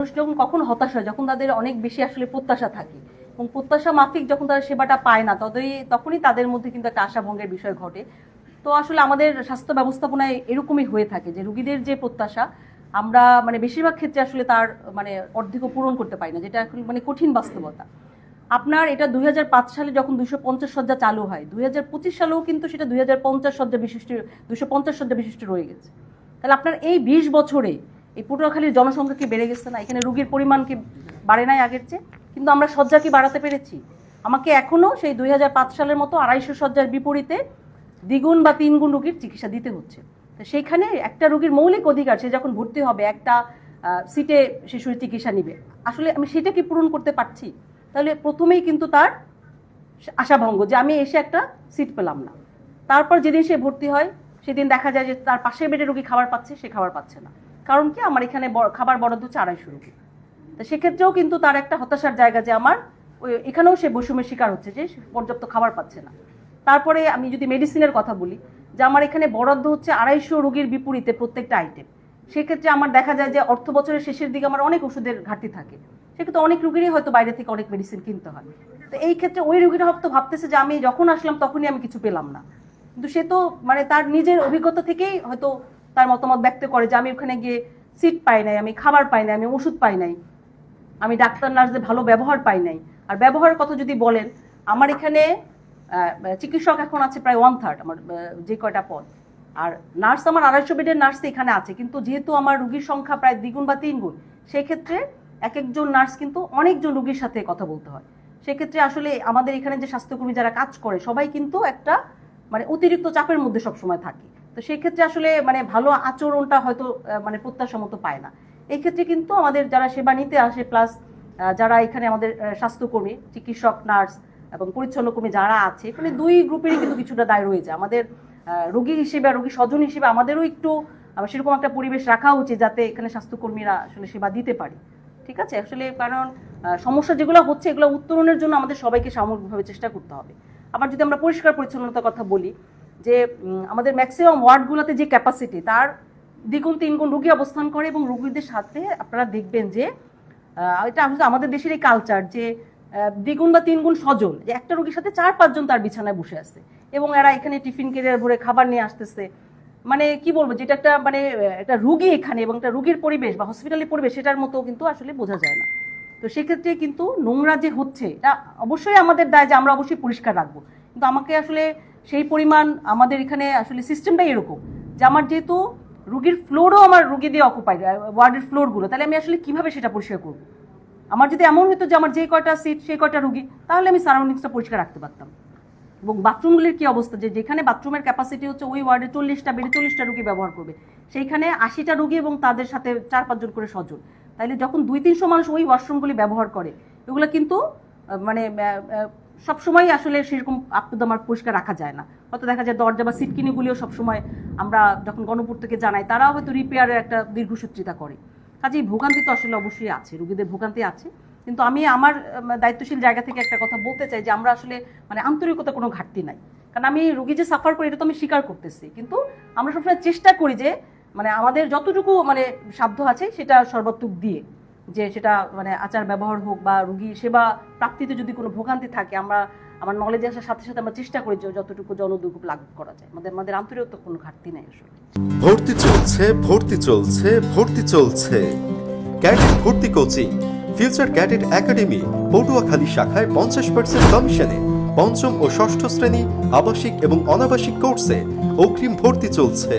মানুষ যখন কখন হতাশ হয়, যখন তাদের অনেক বেশি আসলে প্রত্যাশা থাকে এবং প্রত্যাশা মাফিক যখন তারা সেবাটা পায় না, ততই, তখনই তাদের মধ্যে কিন্তু একটা আশাভঙ্গের বিষয় ঘটে। তো আসলে আমাদের স্বাস্থ্য ব্যবস্থাপনায় এরকমই হয়ে থাকে যে রুগীদের যে প্রত্যাশা, আমরা মানে বেশিরভাগ ক্ষেত্রে আসলে তার মানে অর্ধেকও পূরণ করতে পারি না, যেটা এখন মানে কঠিন বাস্তবতা। আপনার এটা দুই হাজার পাঁচ সালে যখন দুশো পঞ্চাশ শয্যা চালু হয়, দুই হাজার পঁচিশ সালেও কিন্তু সেটা দুই শয্যা বিশিষ্ট দুশো পঞ্চাশ সজ্জা বিশিষ্ট রয়ে গেছে। তাহলে আপনার এই বিশ বছরে এই পটুয়াখালীর জনসংখ্যা কি বেড়ে গেছে না? এখানে রুগীর পরিমাণ কি বাড়ে নাই আগের চেয়ে? কিন্তু আমরা শয্যা কি বাড়াতে পেরেছি? আমাকে এখনও সেই দুই হাজার পাঁচ সালের মতো আড়াইশো শয্যার বিপরীতে দ্বিগুণ বা তিনগুণ রুগীর চিকিৎসা দিতে হচ্ছে। তো সেইখানে একটা রুগীর মৌলিক অধিকার, সে যখন ভর্তি হবে, একটা সিটে শিশুর চিকিৎসা নিবে। আসলে আমি সেটা কি পূরণ করতে পারছি? তাহলে প্রথমেই কিন্তু তার আশাভঙ্গ যে আমি এসে একটা সিট পেলাম না। তারপর যেদিন সে ভর্তি হয়, সেদিন দেখা যায় যে তার পাশের বেডে রুগী খাবার পাচ্ছে, সে খাবার পাচ্ছে না। কারণ কি? আমার এখানে খাবার বরাদ্দ হচ্ছে আড়াইশো রুগী তো সেক্ষেত্রেও কিন্তু তার একটা হতাশার জায়গা যে আমার, ওই, এখানেও সে বৈষম্যের শিকার হচ্ছে যে পর্যাপ্ত খাবার পাচ্ছে না। তারপরে আমি যদি মেডিসিনের কথা বলি, যে আমার এখানে বরাদ্দ হচ্ছে আড়াইশো রুগীর বিপরীতে প্রত্যেকটা আইটেম সেক্ষেত্রে আমার দেখা যায় যে অর্থ বছরের শেষের দিকে আমার অনেক ওষুধের ঘাটতি থাকে। সেক্ষেত্রে অনেক রুগীরই হয়তো বাইরে থেকে অনেক মেডিসিন কিনতে হয়। তো এই ক্ষেত্রে ওই রুগীরা হয়তো ভাবতেছে যে আমি যখন আসলাম তখনই আমি কিছু পেলাম না। কিন্তু সে তো মানে তার নিজের অভিজ্ঞতা থেকেই হয়তো তার মতামত ব্যক্ত করে যে আমি ওখানে গিয়ে সিট পাই নাই, আমি খাবার পাই নাই, আমি ওষুধ পাই নাই। আমি ডাক্তার নার্সদের ভালো ব্যবহার পাই নাই। আর ব্যবহারের কথা যদি বলেন, আমার এখানে চিকিৎসক এখন আছে প্রায় ওয়ান থার্ড আমার যে কয়টা পদ। আর নার্স আমার আড়াইশো বেডের নার্স এখানে আছে। কিন্তু যেহেতু আমার রুগীর সংখ্যা প্রায় দ্বিগুণ বা তিনগুণ, সেক্ষেত্রে এক একজন নার্স কিন্তু অনেকজন রুগীর সাথে কথা বলতে হয়। সেক্ষেত্রে আসলে আমাদের এখানে যে স্বাস্থ্যকর্মী যারা কাজ করে, সবাই কিন্তু একটা মানে অতিরিক্ত চাপের মধ্যে সবসময় থাকে। তো সেক্ষেত্রে আসলে মানে ভালো আচরণটা হয়তো মানে প্রত্যাশা মতো পায় না। এই ক্ষেত্রে কিন্তু আমাদের যারা সেবা নিতে আসে প্লাস যারা এখানে আমাদের স্বাস্থ্যকর্মী, চিকিৎসক, নার্স এবং পরিচ্ছন্ন কর্মী যারা আছে, এখানে দুই গ্রুপেরই কিন্তু কিছুটা দায় রয়েছে। আমাদের রোগী হিসেবে আর রোগী স্বজন হিসেবে আমাদেরও একটু সেরকম একটা পরিবেশ রাখা উচিত যাতে এখানে স্বাস্থ্যকর্মীরা আসলে সেবা দিতে পারে। ঠিক আছে? আসলে কারণ সমস্যা যেগুলো হচ্ছে, এগুলো উত্তরণের জন্য আমাদের সবাইকে সামগ্রিকভাবে চেষ্টা করতে হবে। আবার যদি আমরা পরিষ্কার পরিচ্ছন্নতার কথা বলি যে আমাদের ম্যাক্সিমাম ওয়ার্ডগুলোতে যে ক্যাপাসিটি তার দ্বিগুণ, তিনগুণ রুগী অবস্থান করে এবং রুগীদের সাথে আপনারা দেখবেন যে এটা আসলে আমাদের দেশের এই কালচার যে দ্বিগুণ বা তিনগুণ সজল যে একটা রুগীর সাথে চার, পাঁচজন তার বিছানায় বসে আছে এবং এরা এখানে টিফিন কেরিয়ার ভরে খাবার নিয়ে আসতেছে। মানে কি বলব, যেটা একটা মানে একটা রুগী এখানে এবং একটা রুগীর পরিবেশ বা হসপিটালের পরিবেশ, সেটার মতো কিন্তু আসলে বোঝা যায় না। তো সেক্ষেত্রে কিন্তু নোংরা যে হচ্ছে, এটা অবশ্যই আমাদের দায় যে আমরা অবশ্যই পরিষ্কার রাখব। কিন্তু আমাকে আসলে সেই পরিমাণ আমাদের এখানে আসলে সিস্টেমটাই এরকম। যে আমার যেহেতু রুগীর ফ্লোরও আমার রুগী দিয়ে অকুপাইড ওয়ার্ডের ফ্লোরগুলো তাহলে আমি আসলে কীভাবে সেটা পরিষ্কার করব? আমার যদি এমন হতো যে আমার যে কয়টা সিট সেই কয়টা রুগী, তাহলে আমি সারাউন্ডিংসটা পরিষ্কার রাখতে পারতাম। এবং বাথরুমগুলির কী অবস্থা? যে যেখানে বাথরুমের ক্যাপাসিটি হচ্ছে, ওই ওয়ার্ডে চল্লিশটা, বেড়ে চল্লিশটা রুগী ব্যবহার করবে। সেইখানে আশিটা রুগী এবং তাদের সাথে চার পাঁচজন করে সজন। তাইলে যখন দুই তিনশো মানুষ ওই ওয়াশরুমগুলি ব্যবহার করে, এগুলো কিন্তু মানে সব সময় আসলে সেরকম আপনাদের আমার পরিষ্কার রাখা যায় না। হয়তো দেখা যায় দরজা বা সিটকিনিগুলিও সবসময় আমরা যখন গণপুর থেকে জানাই, তারাও হয়তো রিপেয়ারের একটা দীর্ঘসূত্রিতা করে। কাজেই ভোগান্তি তো আসলে অবশ্যই আছে, রুগীদের ভোগান্তি আছে। কিন্তু আমি আমার দায়িত্বশীল জায়গা থেকে একটা কথা বলতে চাই যে আমরা আসলে মানে আন্তরিকতা কোনো ঘাটতি নাই। কারণ আমি রুগী যে সাফার করি, এটা তো আমি স্বীকার করতেছি। কিন্তু আমরা সবসময় চেষ্টা করি যে মানে আমাদের যতটুকু মানে সাধ্য আছে, সেটা সর্বাত্মক দিয়ে। যে সেটা মানে আচার ব্যবহার হোক বা রুগী সেবা প্রাপ্তিতে যদি কোনো ভোগান্তি থাকে, আমরা আমার নলেজে আসার সাথে সাথে আমরা চেষ্টা করি যতটুকু জনদুর্ভোগ লাগু করা যায়। আমাদের আমাদের আন্তরিকতা কোনো ঘাটতি নাই আসলে। ভর্তি চলছে ভর্তি চলছে ভর্তি চলছে। ক্যাডেট ভর্তি coaching future cadet academy Patuakhali শাখায় পঞ্চাশ পার্সেন্ট কমিশনে পঞ্চম ও ষষ্ঠ শ্রেণি আবাসিক এবং অনাবাসিক কোর্সে অগ্রিম ভর্তি চলছে।